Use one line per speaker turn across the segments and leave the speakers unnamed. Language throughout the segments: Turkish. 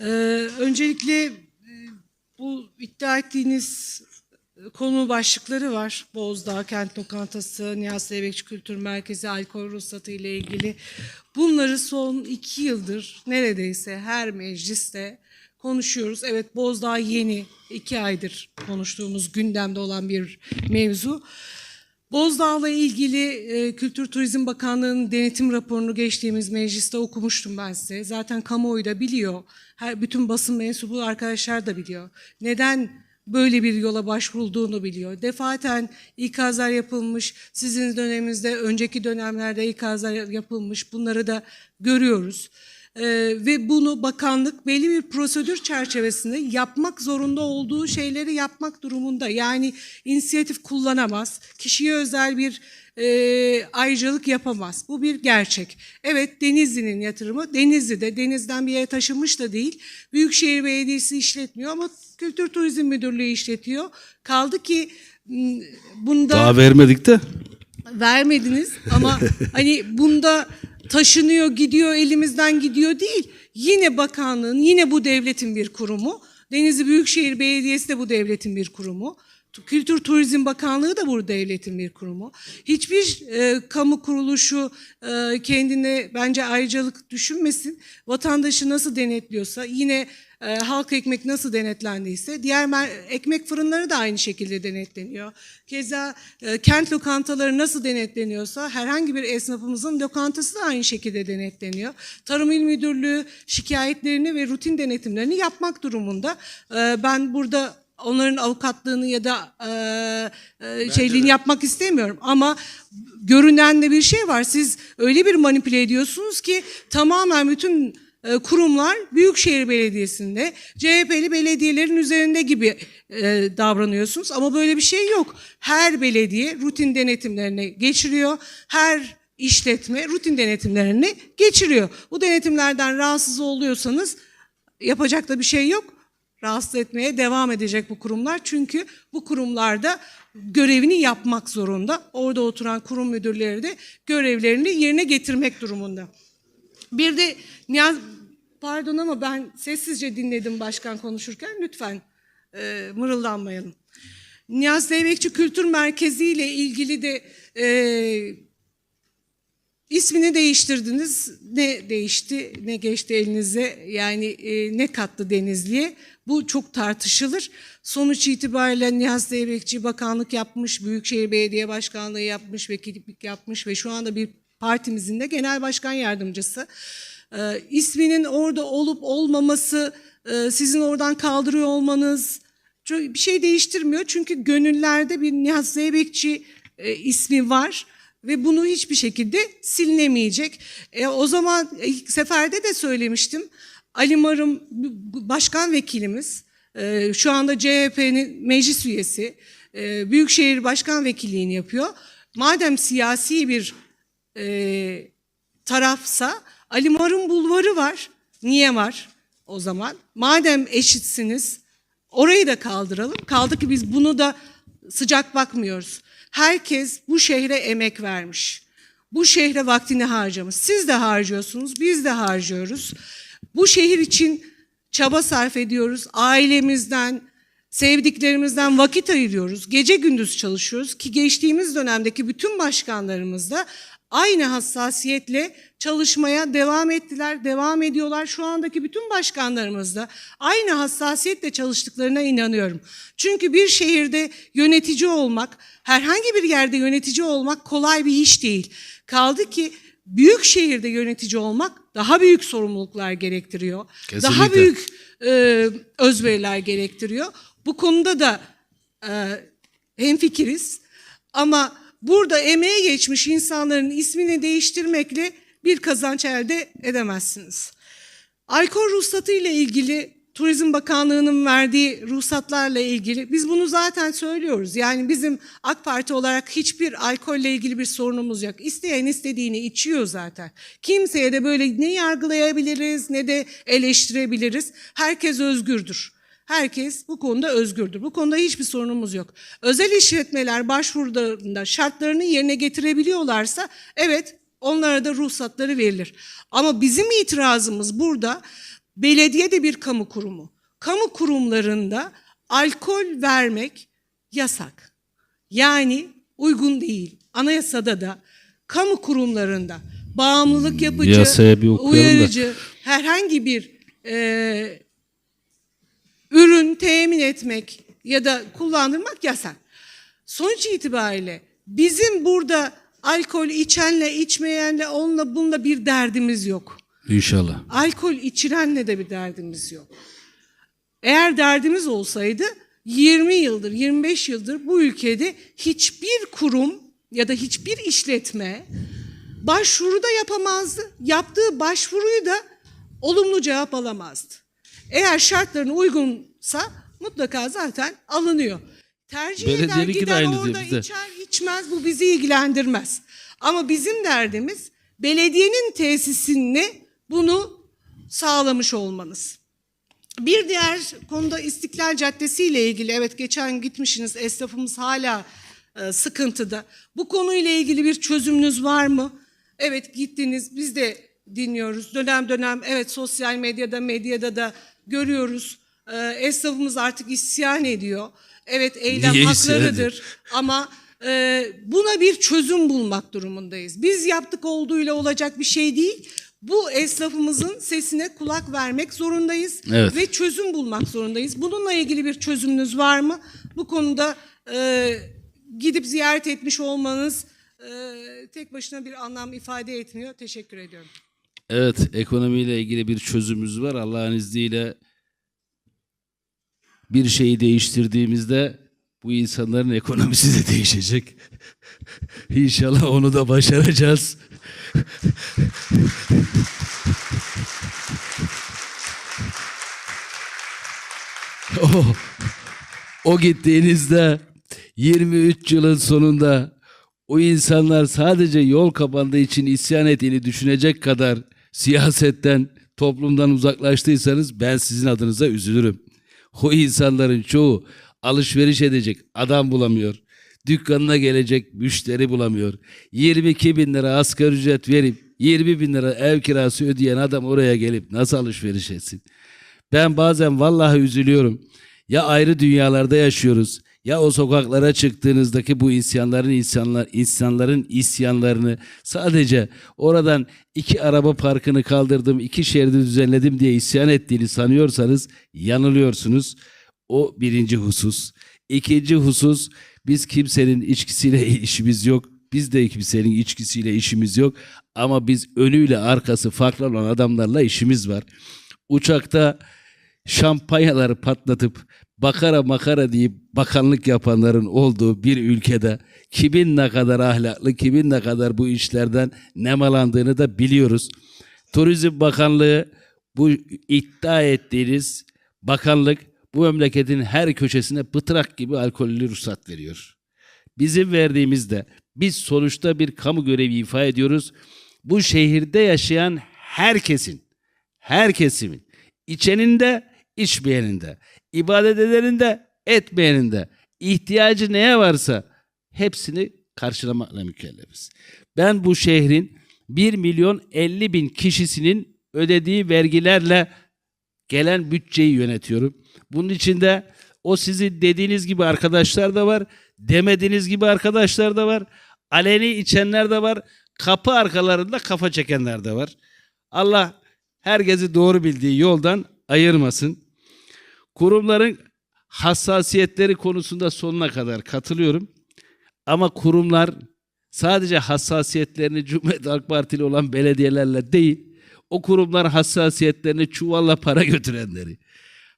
Ee, öncelikle e, bu iddia ettiğiniz konu başlıkları var. Bozdağ Kent Lokantası, Niyazi Zeybekçi Kültür Merkezi, alkol ruhsatı ile ilgili. Bunları son iki yıldır neredeyse her mecliste konuşuyoruz. Evet Bozdağ yeni, iki aydır konuştuğumuz gündemde olan bir mevzu. Bozdağ'la ilgili e, Kültür Turizm Bakanlığı'nın denetim raporunu geçtiğimiz mecliste okumuştum ben size. Zaten kamuoyu da biliyor. Her, bütün basın mensubu arkadaşlar da biliyor. Neden böyle bir yola başvurulduğunu biliyor. Defaten ikazlar yapılmış. Sizin döneminizde, önceki dönemlerde ikazlar yapılmış. Bunları da görüyoruz. Ee, ve bunu bakanlık belli bir prosedür çerçevesinde yapmak zorunda olduğu şeyleri yapmak durumunda. Yani inisiyatif kullanamaz, kişiye özel bir e, ayrıcalık yapamaz. Bu bir gerçek. Evet Denizli'nin yatırımı Denizli'de, denizden bir yere taşınmış da değil. Büyükşehir Belediyesi işletmiyor ama Kültür Turizm Müdürlüğü işletiyor. Kaldı ki bunda
Daha vermedik de.
vermediniz ama hani bunda taşınıyor gidiyor elimizden gidiyor değil. Yine bakanlığın yine bu devletin bir kurumu. Denizli Büyükşehir Belediyesi de bu devletin bir kurumu. Kültür Turizm Bakanlığı da bu devletin bir kurumu. Hiçbir e, kamu kuruluşu e, kendine bence ayrıcalık düşünmesin. Vatandaşı nasıl denetliyorsa yine e, halk ekmek nasıl denetlendiyse diğer ekmek fırınları da aynı şekilde denetleniyor. Keza e, kent lokantaları nasıl denetleniyorsa herhangi bir esnafımızın lokantası da aynı şekilde denetleniyor. Tarım İl Müdürlüğü şikayetlerini ve rutin denetimlerini yapmak durumunda. E, ben burada onların avukatlığını ya da e, e, şeyliğini yapmak istemiyorum ama görünen de bir şey var. Siz öyle bir manipüle ediyorsunuz ki tamamen bütün e, kurumlar Büyükşehir Belediyesi'nde CHP'li belediyelerin üzerinde gibi e, davranıyorsunuz ama böyle bir şey yok. Her belediye rutin denetimlerini geçiriyor. Her işletme rutin denetimlerini geçiriyor. Bu denetimlerden rahatsız oluyorsanız yapacak da bir şey yok rahatsız etmeye devam edecek bu kurumlar. Çünkü bu kurumlarda görevini yapmak zorunda. Orada oturan kurum müdürleri de görevlerini yerine getirmek durumunda. Bir de Niyaz, pardon ama ben sessizce dinledim başkan konuşurken. Lütfen e, mırıldanmayalım. Niyazi Zeybekçi Kültür Merkezi ile ilgili de e, İsmini değiştirdiniz. Ne değişti, ne geçti elinize? Yani e, ne kattı Denizli'ye? Bu çok tartışılır. Sonuç itibariyle Nihat Zeybekçi bakanlık yapmış, Büyükşehir Belediye Başkanlığı yapmış, vekillik yapmış ve şu anda bir partimizin de genel başkan yardımcısı. E, isminin orada olup olmaması, e, sizin oradan kaldırıyor olmanız çok- bir şey değiştirmiyor. Çünkü gönüllerde bir Nihat Zeybekçi e, ismi var ve bunu hiçbir şekilde silinemeyecek. E, o zaman ilk seferde de söylemiştim. Ali Marım başkan vekilimiz, e, şu anda CHP'nin meclis üyesi, e, Büyükşehir Başkan Vekilliğini yapıyor. Madem siyasi bir e, tarafsa Ali Marım bulvarı var. Niye var o zaman? Madem eşitsiniz orayı da kaldıralım. Kaldı ki biz bunu da sıcak bakmıyoruz. Herkes bu şehre emek vermiş. Bu şehre vaktini harcamış. Siz de harcıyorsunuz, biz de harcıyoruz. Bu şehir için çaba sarf ediyoruz. Ailemizden, sevdiklerimizden vakit ayırıyoruz. Gece gündüz çalışıyoruz ki geçtiğimiz dönemdeki bütün başkanlarımız da aynı hassasiyetle çalışmaya devam ettiler, devam ediyorlar. Şu andaki bütün başkanlarımız da aynı hassasiyetle çalıştıklarına inanıyorum. Çünkü bir şehirde yönetici olmak, herhangi bir yerde yönetici olmak kolay bir iş değil. Kaldı ki büyük şehirde yönetici olmak daha büyük sorumluluklar gerektiriyor. Daha
Kesinlikle.
büyük e, özveriler gerektiriyor. Bu konuda da e, hemfikiriz. Ama burada emeğe geçmiş insanların ismini değiştirmekle bir kazanç elde edemezsiniz. Alkol ruhsatı ile ilgili Turizm Bakanlığı'nın verdiği ruhsatlarla ilgili biz bunu zaten söylüyoruz. Yani bizim AK Parti olarak hiçbir alkolle ilgili bir sorunumuz yok. İsteyen istediğini içiyor zaten. Kimseye de böyle ne yargılayabiliriz ne de eleştirebiliriz. Herkes özgürdür. Herkes bu konuda özgürdür. Bu konuda hiçbir sorunumuz yok. Özel işletmeler başvurularında şartlarını yerine getirebiliyorlarsa evet onlara da ruhsatları verilir. Ama bizim itirazımız burada belediye de bir kamu kurumu. Kamu kurumlarında alkol vermek yasak. Yani uygun değil. Anayasada da kamu kurumlarında bağımlılık yapıcı,
okuyalım da.
uyarıcı herhangi bir e, ürün temin etmek ya da kullandırmak yasak. Sonuç itibariyle bizim burada alkol içenle içmeyenle onunla bununla bir derdimiz yok.
İnşallah.
Alkol içirenle de bir derdimiz yok. Eğer derdimiz olsaydı 20 yıldır, 25 yıldır bu ülkede hiçbir kurum ya da hiçbir işletme başvuru da yapamazdı. Yaptığı başvuruyu da olumlu cevap alamazdı. Eğer şartlarına uygunsa mutlaka zaten alınıyor. Tercih eder
de
gider
aynı
orada
bizde.
içer içmez bu bizi ilgilendirmez. Ama bizim derdimiz belediyenin tesisinde bunu sağlamış olmanız. Bir diğer konuda İstiklal Caddesi ile ilgili evet geçen gitmişsiniz esnafımız hala e, sıkıntıda. Bu konuyla ilgili bir çözümünüz var mı? Evet gittiniz biz de dinliyoruz dönem dönem evet sosyal medyada medyada da görüyoruz. E, esnafımız artık isyan ediyor. Evet eylem
Niye
haklarıdır ama e, buna bir çözüm bulmak durumundayız. Biz yaptık olduğuyla olacak bir şey değil. Bu esnafımızın sesine kulak vermek zorundayız
Evet.
ve çözüm bulmak zorundayız. Bununla ilgili bir çözümünüz var mı? Bu konuda e, gidip ziyaret etmiş olmanız e, tek başına bir anlam ifade etmiyor. Teşekkür ediyorum.
Evet, ekonomiyle ilgili bir çözümümüz var. Allah'ın izniyle bir şeyi değiştirdiğimizde bu insanların ekonomisi de değişecek. İnşallah onu da başaracağız. o, o gittiğinizde 23 yılın sonunda o insanlar sadece yol kapandığı için isyan ettiğini düşünecek kadar siyasetten, toplumdan uzaklaştıysanız ben sizin adınıza üzülürüm. O insanların çoğu alışveriş edecek adam bulamıyor. Dükkanına gelecek müşteri bulamıyor. 22 bin lira asgari ücret verip 20 bin lira ev kirası ödeyen adam oraya gelip nasıl alışveriş etsin? Ben bazen vallahi üzülüyorum. Ya ayrı dünyalarda yaşıyoruz ya o sokaklara çıktığınızdaki bu isyanların isyanlar insanların isyanlarını sadece oradan iki araba parkını kaldırdım, iki şeridi düzenledim diye isyan ettiğini sanıyorsanız yanılıyorsunuz. O birinci husus. İkinci husus biz kimsenin içkisiyle işimiz yok. Biz de kimsenin içkisiyle işimiz yok. Ama biz önüyle arkası farklı olan adamlarla işimiz var. Uçakta şampanyaları patlatıp bakara makara deyip bakanlık yapanların olduğu bir ülkede kimin ne kadar ahlaklı, kimin ne kadar bu işlerden nemalandığını da biliyoruz. Turizm Bakanlığı bu iddia ettiğiniz bakanlık bu memleketin her köşesine pıtrak gibi alkollü ruhsat veriyor. Bizim verdiğimizde biz sonuçta bir kamu görevi ifa ediyoruz. Bu şehirde yaşayan herkesin, her kesimin, içenin de, ibadet edenin de, ihtiyacı neye varsa hepsini karşılamakla mükellefiz. Ben bu şehrin 1 milyon 50 bin kişisinin ödediği vergilerle gelen bütçeyi yönetiyorum. Bunun içinde o sizin dediğiniz gibi arkadaşlar da var, demediğiniz gibi arkadaşlar da var, aleni içenler de var, kapı arkalarında kafa çekenler de var. Allah herkesi doğru bildiği yoldan ayırmasın. Kurumların hassasiyetleri konusunda sonuna kadar katılıyorum. Ama kurumlar sadece hassasiyetlerini Cumhuriyet Halk Partili olan belediyelerle değil, o kurumlar hassasiyetlerini çuvalla para götürenleri,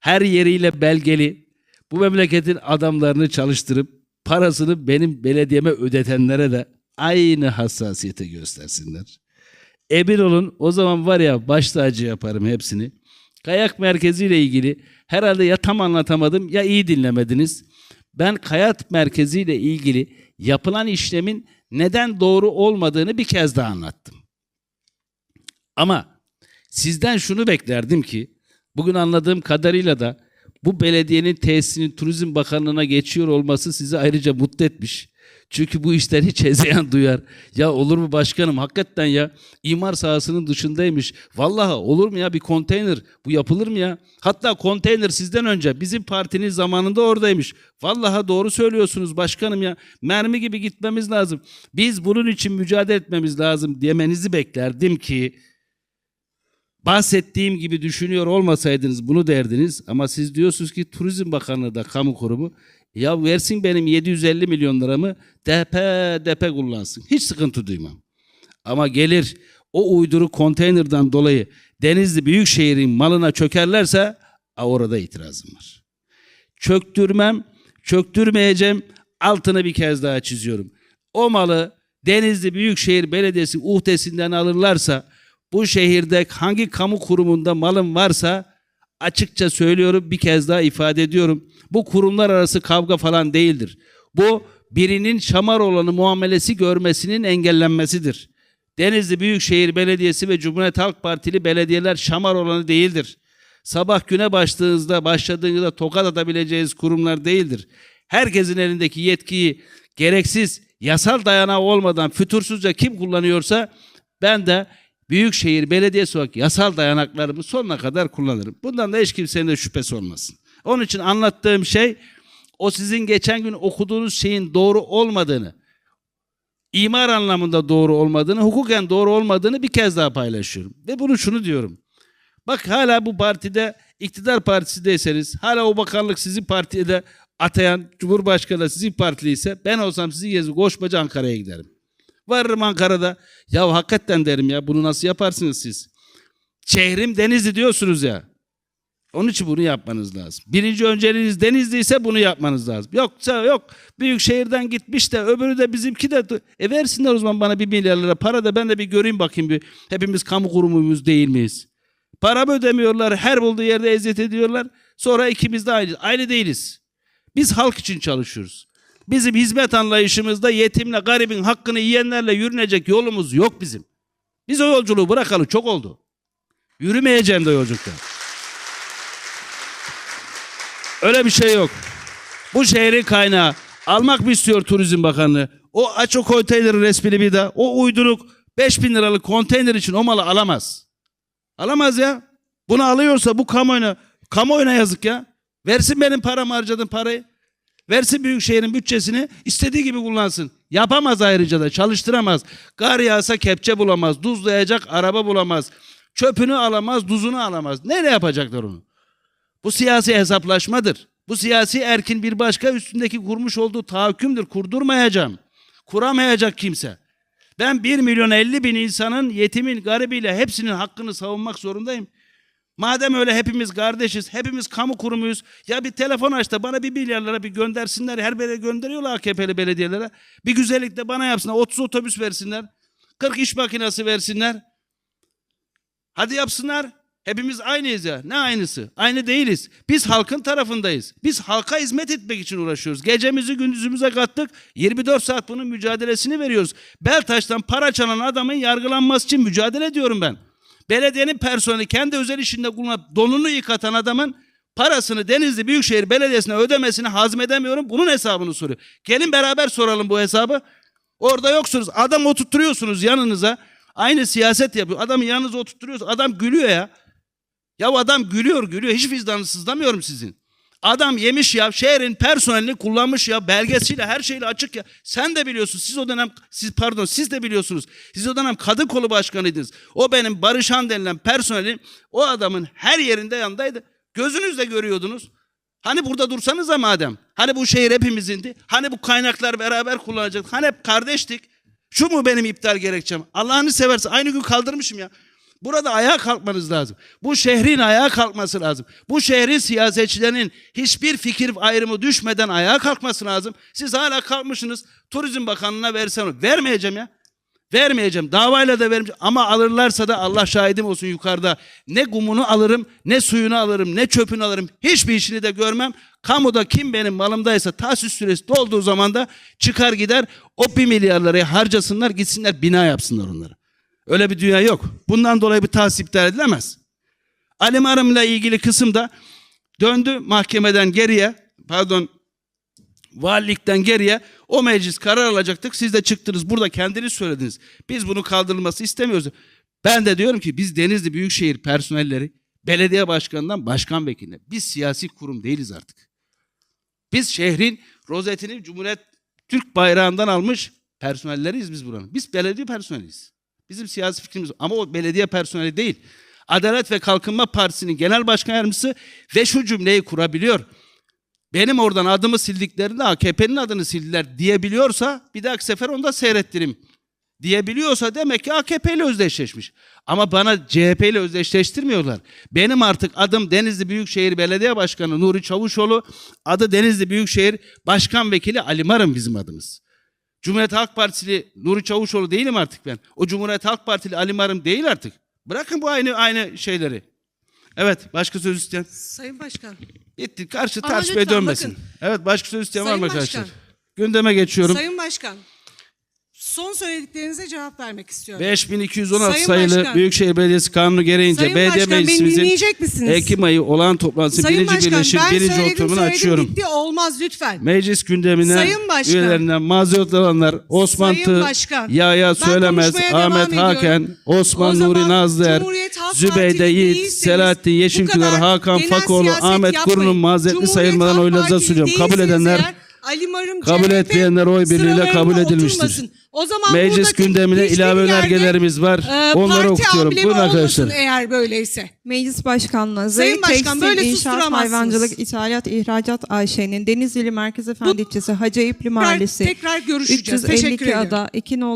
her yeriyle belgeli, bu memleketin adamlarını çalıştırıp parasını benim belediyeme ödetenlere de aynı hassasiyete göstersinler. Emin olun o zaman var ya baş tacı yaparım hepsini. Kayak merkeziyle ilgili herhalde ya tam anlatamadım ya iyi dinlemediniz. Ben kayak merkeziyle ilgili yapılan işlemin neden doğru olmadığını bir kez daha anlattım. Ama sizden şunu beklerdim ki bugün anladığım kadarıyla da bu belediyenin tesisinin Turizm Bakanlığı'na geçiyor olması sizi ayrıca mutlu etmiş. Çünkü bu işler hiç hezeyan duyar. Ya olur mu başkanım hakikaten ya imar sahasının dışındaymış. Vallahi olur mu ya bir konteyner bu yapılır mı ya? Hatta konteyner sizden önce bizim partinin zamanında oradaymış. Vallahi doğru söylüyorsunuz başkanım ya. Mermi gibi gitmemiz lazım. Biz bunun için mücadele etmemiz lazım demenizi beklerdim ki bahsettiğim gibi düşünüyor olmasaydınız bunu derdiniz ama siz diyorsunuz ki Turizm Bakanlığı da kamu kurumu ya versin benim 750 milyon liramı depe depe kullansın. Hiç sıkıntı duymam. Ama gelir o uyduru konteynerden dolayı Denizli Büyükşehir'in malına çökerlerse orada itirazım var. Çöktürmem, çöktürmeyeceğim altını bir kez daha çiziyorum. O malı Denizli Büyükşehir Belediyesi uhdesinden alırlarsa bu şehirde hangi kamu kurumunda malım varsa açıkça söylüyorum bir kez daha ifade ediyorum. Bu kurumlar arası kavga falan değildir. Bu birinin şamar olanı muamelesi görmesinin engellenmesidir. Denizli Büyükşehir Belediyesi ve Cumhuriyet Halk Partili belediyeler şamar olanı değildir. Sabah güne başladığınızda, başladığınızda tokat atabileceğiniz kurumlar değildir. Herkesin elindeki yetkiyi gereksiz, yasal dayanağı olmadan fütursuzca kim kullanıyorsa ben de Büyükşehir Belediyesi olarak yasal dayanaklarımı sonuna kadar kullanırım. Bundan da hiç kimsenin de şüphesi olmasın. Onun için anlattığım şey o sizin geçen gün okuduğunuz şeyin doğru olmadığını, imar anlamında doğru olmadığını, hukuken doğru olmadığını bir kez daha paylaşıyorum. Ve bunu şunu diyorum. Bak hala bu partide iktidar partisideyseniz, hala o bakanlık sizin partide atayan Cumhurbaşkanı da sizin partiliyse ben olsam sizin yerinize koşmaca Ankara'ya giderim. Varırım Ankara'da. Ya hakikaten derim ya bunu nasıl yaparsınız siz? Şehrim Denizli diyorsunuz ya. Onun için bunu yapmanız lazım. Birinci önceliğiniz Denizli ise bunu yapmanız lazım. Yoksa yok büyük şehirden gitmiş de öbürü de bizimki de e versinler o zaman bana bir milyar lira para da ben de bir göreyim bakayım bir. Hepimiz kamu kurumuyuz değil miyiz? Para mı ödemiyorlar? Her bulduğu yerde eziyet ediyorlar. Sonra ikimiz de aynı. Aynı değiliz. Biz halk için çalışıyoruz. Bizim hizmet anlayışımızda yetimle, garibin hakkını yiyenlerle yürünecek yolumuz yok bizim. Biz o yolculuğu bırakalı çok oldu. Yürümeyeceğim de yolculukta. Öyle bir şey yok. Bu şehrin kaynağı almak mı istiyor Turizm Bakanlığı? O aç o konteynerin resmini bir daha. O uyduruk 5000 liralık konteyner için o malı alamaz. Alamaz ya. Bunu alıyorsa bu kamuoyuna, kamuoyuna yazık ya. Versin benim param harcadığım parayı. Versin Büyükşehir'in bütçesini istediği gibi kullansın. Yapamaz ayrıca da çalıştıramaz. Kar yağsa kepçe bulamaz. Duzlayacak araba bulamaz. Çöpünü alamaz, duzunu alamaz. Neyle yapacaklar onu? Bu siyasi hesaplaşmadır. Bu siyasi erkin bir başka üstündeki kurmuş olduğu tahakkümdür. Kurdurmayacağım. Kuramayacak kimse. Ben 1 milyon 50 bin insanın yetimin, garibiyle hepsinin hakkını savunmak zorundayım. Madem öyle hepimiz kardeşiz, hepimiz kamu kurumuyuz. Ya bir telefon aç da bana bir milyarlara bir göndersinler. Her bere gönderiyorlar AKP'li belediyelere. Bir güzellik de bana yapsınlar. 30 otobüs versinler. 40 iş makinesi versinler. Hadi yapsınlar. Hepimiz aynıyız ya. Ne aynısı? Aynı değiliz. Biz halkın tarafındayız. Biz halka hizmet etmek için uğraşıyoruz. Gecemizi gündüzümüze kattık. 24 saat bunun mücadelesini veriyoruz. Beltaş'tan para çalan adamın yargılanması için mücadele ediyorum ben. Belediyenin personeli kendi özel işinde kullanıp donunu yıkatan adamın parasını Denizli Büyükşehir Belediyesi'ne ödemesini hazmedemiyorum. Bunun hesabını soruyor. Gelin beraber soralım bu hesabı. Orada yoksunuz. Adam oturtturuyorsunuz yanınıza. Aynı siyaset yapıyor. Adamı yanınıza oturtturuyorsunuz. Adam gülüyor ya. Ya adam gülüyor gülüyor. Hiç vicdanı sızlamıyorum sizin. Adam yemiş ya şehrin personelini kullanmış ya belgesiyle her şeyle açık ya. Sen de biliyorsun siz o dönem siz pardon siz de biliyorsunuz. Siz o dönem kadın kolu başkanıydınız. O benim Barışan denilen personelin o adamın her yerinde yanındaydı. Gözünüzle görüyordunuz. Hani burada dursanıza madem. Hani bu şehir hepimizindi. Hani bu kaynaklar beraber kullanacaktık. Hani hep kardeştik. Şu mu benim iptal gerekçem? Allah'ını seversen aynı gün kaldırmışım ya. Burada ayağa kalkmanız lazım. Bu şehrin ayağa kalkması lazım. Bu şehrin siyasetçilerinin hiçbir fikir ayrımı düşmeden ayağa kalkması lazım. Siz hala kalkmışsınız. Turizm Bakanlığı'na versem vermeyeceğim ya. Vermeyeceğim. Davayla da vermeyeceğim. Ama alırlarsa da Allah şahidim olsun yukarıda. Ne kumunu alırım, ne suyunu alırım, ne çöpünü alırım. Hiçbir işini de görmem. Kamuda kim benim malımdaysa tahsis süresi dolduğu zaman da çıkar gider. O bir milyarları harcasınlar gitsinler bina yapsınlar onları. Öyle bir dünya yok. Bundan dolayı bir iptal edilemez. Alim Arım'la ilgili kısımda döndü mahkemeden geriye, pardon Valilikten geriye o meclis karar alacaktık. Siz de çıktınız burada kendiniz söylediniz. Biz bunu kaldırılması istemiyoruz. Ben de diyorum ki biz Denizli Büyükşehir personelleri belediye başkanından başkan vekiline biz siyasi kurum değiliz artık. Biz şehrin rozetini Cumhuriyet Türk bayrağından almış personelleriyiz biz buranın. Biz belediye personeliyiz. Bizim siyasi fikrimiz ama o belediye personeli değil. Adalet ve Kalkınma Partisi'nin genel başkan yardımcısı ve şu cümleyi kurabiliyor. Benim oradan adımı sildiklerinde AKP'nin adını sildiler diyebiliyorsa bir dahaki sefer onu da seyrettirim diyebiliyorsa demek ki AKP ile özdeşleşmiş. Ama bana CHP ile özdeşleştirmiyorlar. Benim artık adım Denizli Büyükşehir Belediye Başkanı Nuri Çavuşoğlu, adı Denizli Büyükşehir Başkan Vekili Ali Marın bizim adımız. Cumhuriyet Halk Partili Nuri Çavuşoğlu değilim artık ben. O Cumhuriyet Halk Partili Ali Marın değil artık. Bırakın bu aynı aynı şeyleri. Evet, başka söz isteyen.
Sayın Başkan.
Bitti. Karşı
Ama
tartışmaya
lütfen
dönmesin.
bakın.
Evet, başka söz isteyen var
Sayın
mı arkadaşlar?
Başkan.
Gündeme geçiyorum.
Sayın Başkan. Son söylediklerinize cevap vermek istiyorum.
5216
Sayın
sayılı
Başkan.
Büyükşehir Belediyesi kanunu gereğince
Sayın
belediye
Başkan, beni
meclisimizin
dinleyecek misiniz?
Ekim ayı olan toplantısı
Sayın
birinci
Başkan
birleşim
ben
birinci
söyledim
oturumunu
söyledim
açıyorum.
bitti olmaz lütfen.
Meclis gündemine
Sayın Başkan.
üyelerinden mazeret olanlar Osman
Sayın
Tı,
Başkan,
Yahya
ben
Söylemez,
konuşmaya devam
Ahmet
ediyorum.
Haken, Osman
zaman
Nuri Nazlıer,
Cumhuriyet Halk
Zübeyde
Partili
Yiğit,
değilseniz,
Selahattin
bu
Yeşimkınar,
kadar
Hakan
genel
Fakoğlu,
siyaset
Ahmet
yapmayın.
Kurun'un mazeretli
Cumhuriyet
sayılmadan
Halk
oylarınıza
Partili
sunuyorum. Kabul
değilseniz
edenler
eğer, Ali Marım
kabul
CHP
etmeyenler oy birliğiyle kabul edilmiştir.
oturmasın. O zaman
Meclis gündemine ilave
yerde,
önergelerimiz var.
e,
Onları
parti
okutuyorum. Buyurun arkadaşlar.
eğer böyleyse.
Meclis Başkanlığı,
Sayın Başkan,
Tekstil
böyle
İnşaat
susturamazsınız.
Hayvancılık İthalat İhracat AŞ'nin Denizli Merkez Efendi ilçesi Hacı İpli Mahallesi
tekrar görüşeceğiz. Teşekkür
352
ederim.
ada 2 nolu